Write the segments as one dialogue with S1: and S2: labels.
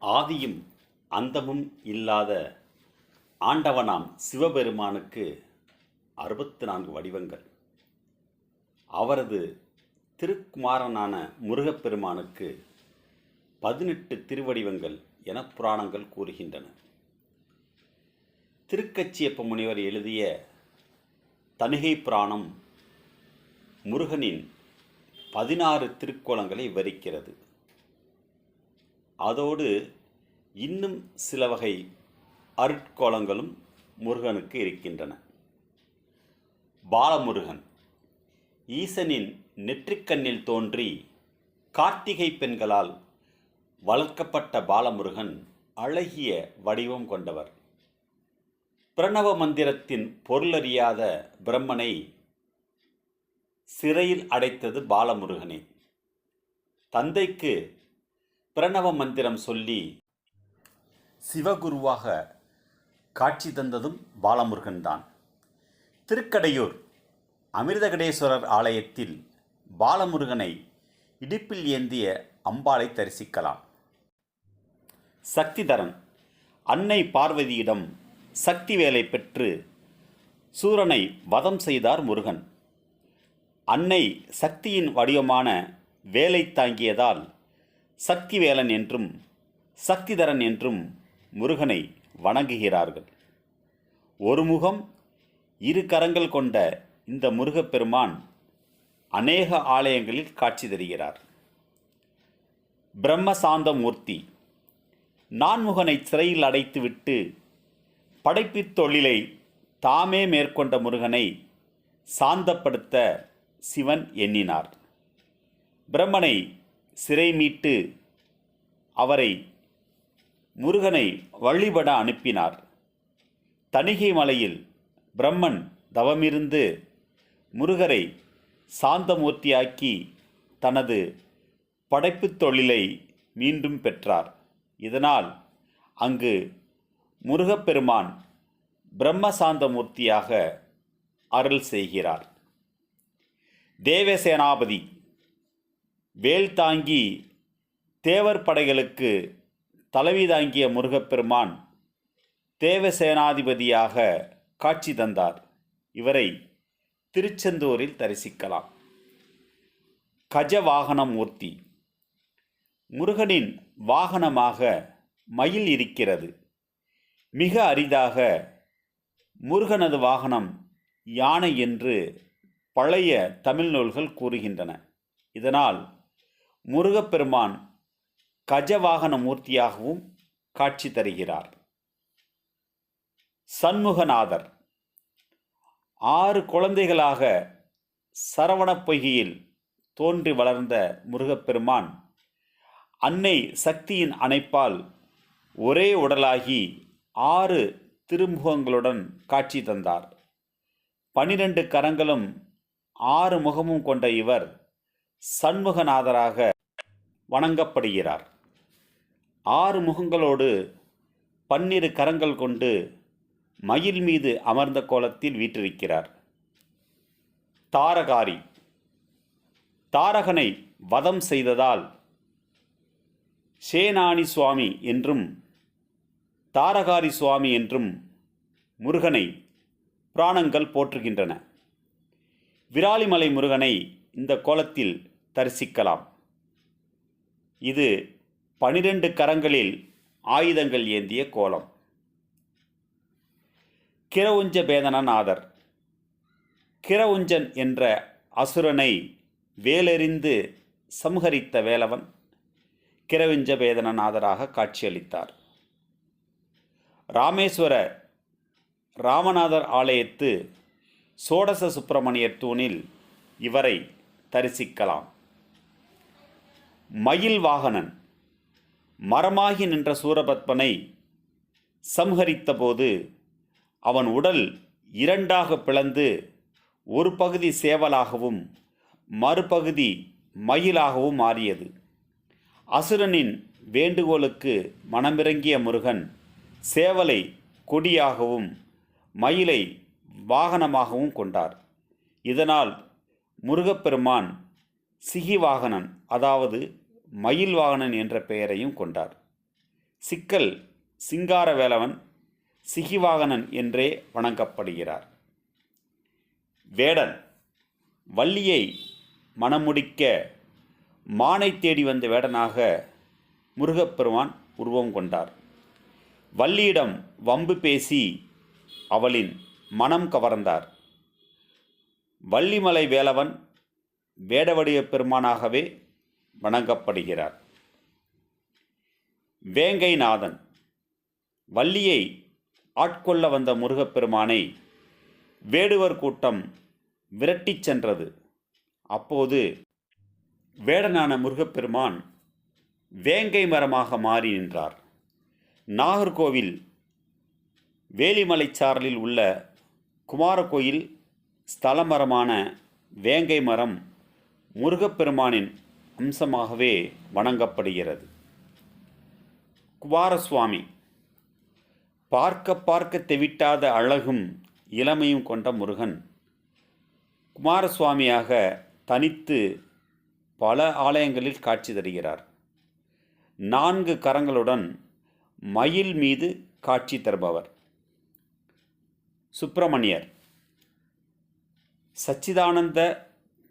S1: ஆதியும் அந்தமும் இல்லாத ஆண்டவனாம் சிவபெருமானுக்கு அறுபத்து நான்கு வடிவங்கள். அவரது திருக்குமாரனான முருகப்பெருமானுக்கு பதினெட்டு திருவடிவங்கள் என புராணங்கள் கூறுகின்றன. திருக்கச்சியப்ப முனிவர் எழுதிய தணிகை புராணம் முருகனின் பதினாறு திருக்கோலங்களை விவரிக்கிறது. அதோடு இன்னும் சில வகை அருட்கோலங்களும் முருகனுக்கு இருக்கின்றன. பாலமுருகன் ஈசனின் நெற்றிக்கண்ணில் தோன்றி கார்த்திகை பெண்களால் வளர்க்கப்பட்ட பாலமுருகன் அழகிய வடிவம் கொண்டவர். பிரணவ மந்திரத்தின் பொருளறியாத பிரம்மனை சிறையில் அடைத்தது பாலமுருகனே. தந்தைக்கு பிரணவ மந்திரம் சொல்லி சிவகுருவாக காட்சி தந்ததும் பாலமுருகன்தான் திருக்கடையூர் அமிர்தகடேஸ்வரர் ஆலயத்தில் பாலமுருகனை இடுப்பில் ஏந்திய அம்பாளை தரிசிக்கலாம். சக்திதரன் அன்னை பார்வதியிடம் சக்தி வேலை பெற்று சூரனை வதம் செய்தார் முருகன். அன்னை சக்தியின் வடிவமான வேலை தாங்கியதால் சக்திவேலன் என்றும் சக்திதரன் என்றும் முருகனை வணங்குகிறார்கள். ஒரு முகம் இரு கரங்கள் கொண்ட இந்த முருகப்பெருமான் அநேக ஆலயங்களில் காட்சி தருகிறார். பிரம்மசாந்தமூர்த்தி நான்முகனை சிறையில் அடைத்துவிட்டு படைப்புத் தொழிலை தாமே மேற்கொண்ட முருகனை சாந்தப்படுத்த சிவன் எண்ணினார். பிரம்மனை சிறை மீட்டு அவரை முருகனை வழிபட அனுப்பினார். தணிகை மலையில் பிரம்மன் தவமிருந்து முருகரை சாந்தமூர்த்தியாக்கி தனது படைப்புத் தொழிலை மீண்டும் பெற்றார். இதனால் அங்கு முருகப்பெருமான் பிரம்மசாந்தமூர்த்தியாக அருள் செய்கிறார். தேவசேனாபதி வேல் தாங்கி தேவர் படைகளுக்கு தலைவி தாங்கிய முருகப்பெருமான் தேவசேனாதிபதியாக காட்சி தந்தார். இவரை திருச்செந்தூரில் தரிசிக்கலாம். கஜவாகன மூர்த்தி. முருகனின் வாகனமாக மயில் இருக்கிறது. மிக அரிதாக முருகனது வாகனம் யானை என்று பழைய தமிழ் நூல்கள் கூறுகின்றன. இதனால் முருகப்பெருமான் கஜவாகன மூர்த்தியாகவும் காட்சி தருகிறார். சண்முகநாதர் ஆறு குழந்தைகளாக சரவணப் பொய்கையில் தோன்றி வளர்ந்த முருகப்பெருமான் அன்னை சக்தியின் அணைப்பால் ஒரே உடலாகி ஆறு திருமுகங்களுடன் காட்சி தந்தார். பனிரெண்டு கரங்களும் ஆறு முகமும் கொண்ட இவர் சண்முகநாதராக வணங்கப்படுகிறார். ஆறு முகங்களோடு பன்னிரு கரங்கள் கொண்டு மயில் மீது அமர்ந்த கோலத்தில் வீற்றிருக்கிறார். தாரகாரி. தாரகனை வதம் செய்ததால் சேனானி சுவாமி என்றும் தாரகாரி சுவாமி என்றும் முருகனை புராணங்கள் போற்றுகின்றன. விராலிமலை முருகனை இந்த கோலத்தில் தரிசிக்கலாம். இது பனிரெண்டு கரங்களில் ஆயுதங்கள் ஏந்திய கோலம். கிரவுஞ்ச பேதனநாதர். கிரவுஞ்சன் என்ற அசுரனை வேலெறிந்து சம்ஹரித்த வேலவன் கிரவிஞ்ச பேதனநாதராக காட்சியளித்தார். ராமேஸ்வர ராமநாதர் ஆலயத்து சோடச சுப்பிரமணியர் தூணில் இவரை தரிசிக்கலாம். மயில் வாகனன் மரமாகி நின்ற சூரபத்மனை சம்ஹரித்தபோது அவன் உடல் இரண்டாக பிளந்து ஒரு பகுதி சேவலாகவும் மறுபகுதி மயிலாகவும் மாறியது. அசுரனின் வேண்டுகோளுக்கு மனமிறங்கிய முருகன் சேவலை கொடியாகவும் மயிலை வாகனமாகவும் கொண்டார். இதனால் முருகப்பெருமான் சிகி வாகனன் அதாவது மயில் வாகனன் என்ற பெயரையும் கொண்டார். சிக்கல் சிங்காரவேலவன் சிகிவாகனன் என்றே வணங்கப்படுகிறார். வேடன் வள்ளியை மணமுடிக்க மானை தேடி வந்த வேடனாக முருகப்பெருமான் உருவம் கொண்டார். வள்ளியிடம் வம்பு பேசி அவளின் மனம் கவர்ந்தார். வள்ளிமலை வேலவன் வேடவடிய பெருமானாகவே வணங்கப்படுகிறார். வேங்கைநாதன் வள்ளியை ஆட்கொள்ள வந்த முருகப்பெருமானை வேடுவர் கூட்டம் விரட்டிச் சென்றது. அப்போது வேடனான முருகப்பெருமான் வேங்கை மரமாக மாறி நின்றார். நாகர்கோவில் வேலிமலைச்சாரலில் உள்ள குமாரகோயில் ஸ்தலமரமான வேங்கை மரம் முருகப்பெருமானின் அம்சமாகவே வணங்கப்படுகிறது. குமாரசுவாமி பார்க்க பார்க்க தெவிட்டாத அழகும் இளமையும் கொண்ட முருகன் குமாரசுவாமியாக தனித்து பல ஆலயங்களில் காட்சி தருகிறார். நான்கு கரங்களுடன் மயில் மீது காட்சி தருபவர். சுப்பிரமணியர் சச்சிதானந்த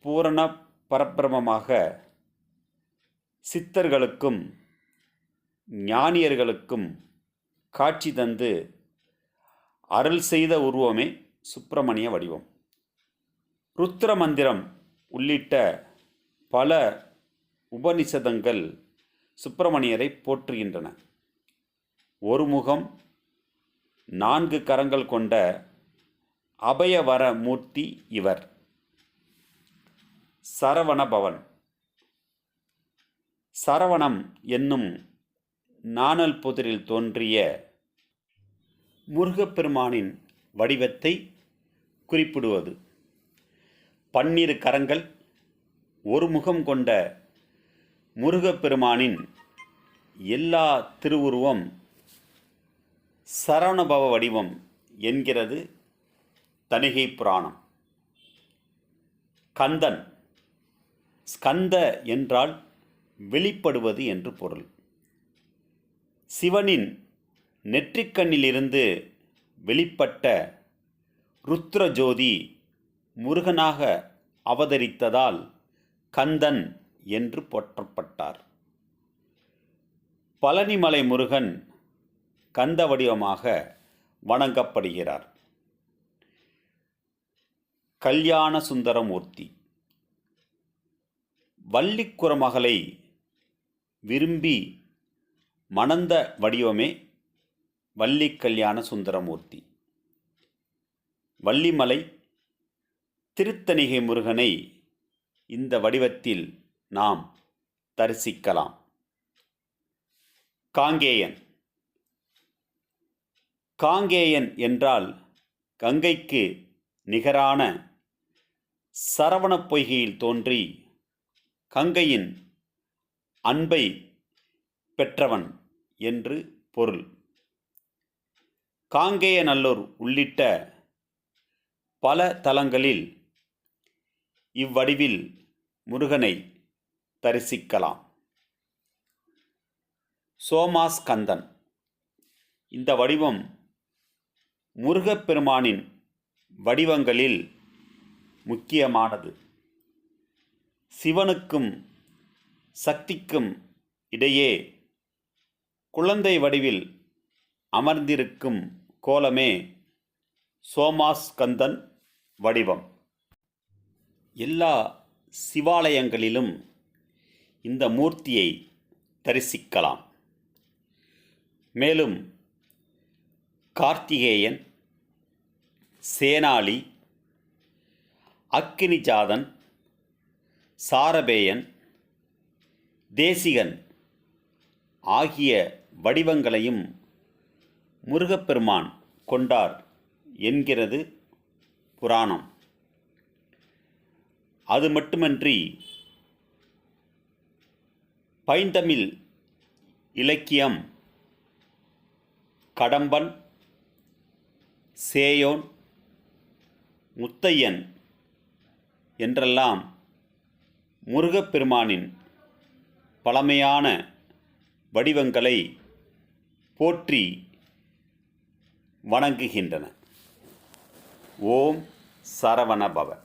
S1: பூரண பரபிரமமாக சித்தர்களுக்கும் ஞானியர்களுக்கும் காட்சி தந்து அருள் செய்த உருவமே சுப்பிரமணிய வடிவம். ருத்ர மந்திரம் உள்ளிட்ட பல உபனிஷதங்கள் சுப்பிரமணியரை போற்றுகின்றன. ஒரு முகம் நான்கு கரங்கள் கொண்ட அபயவர மூர்த்தி இவர். சரவணபவன். சரவணம் என்னும் நாணல் புதிரில் தோன்றிய முருகப்பெருமானின் வடிவத்தை குறிப்பிடுவது. பன்னிரு கரங்கள் ஒரு முகம் கொண்ட முருகப்பெருமானின் எல்லா திருவுருவம் சரவணபவ வடிவம் என்கிறது தணிகை புராணம். கந்தன். ஸ்கந்த என்றால் வெளிப்படுவது என்று பொருள். சிவனின் நெற்றிக்கண்ணிலிருந்து வெளிப்பட்ட ருத்ரஜோதி முருகனாக அவதரித்ததால் கந்தன் என்று போற்றப்பட்டார். பழனிமலை முருகன் கந்த வடிவமாக வணங்கப்படுகிறார். கல்யாண சுந்தரமூர்த்தி. வள்ளிக்குறமகளை விரும்பி மணந்த வடிவமே வள்ளி கல்யாண சுந்தரமூர்த்தி. வள்ளிமலை திருத்தணிகை முருகனை இந்த வடிவத்தில் நாம் தரிசிக்கலாம். காங்கேயன். காங்கேயன் என்றால் கங்கைக்கு நிகரான சரவணப் பொய்கையில் தோன்றி கங்கையின் அன்பை பெற்றவன் என்று பொருள். காங்கேயநல்லூர் உள்ளிட்ட பல தலங்களில் இவ்வடிவில் முருகனை தரிசிக்கலாம். சோமாஸ்கந்தன். இந்த வடிவம் முருகப்பெருமானின் வடிவங்களில் முக்கியமானது. சிவனுக்கும் சக்திக்கும் இடையே குழந்தை வடிவில் அமர்ந்திருக்கும் கோலமே சோமாஸ்கந்தன் வடிவம். எல்லா சிவாலயங்களிலும் இந்த மூர்த்தியை தரிசிக்கலாம். மேலும் கார்த்திகேயன் சேனாளி அக்கினிஜாதன் சாரபேயன் தேசிகன் ஆகிய வடிவங்களையும் முருகப்பெருமான் கொண்டார் என்கிறது புராணம். அது மட்டுமன்றி பைந்தமிழ் இலக்கியம் கடம்பன் சேயோன் முத்தையன் என்றெல்லாம் முருகப்பெருமானின் பழமையான வடிவங்களை போற்றி வணங்குகின்றன. ஓம் சரவண பவன்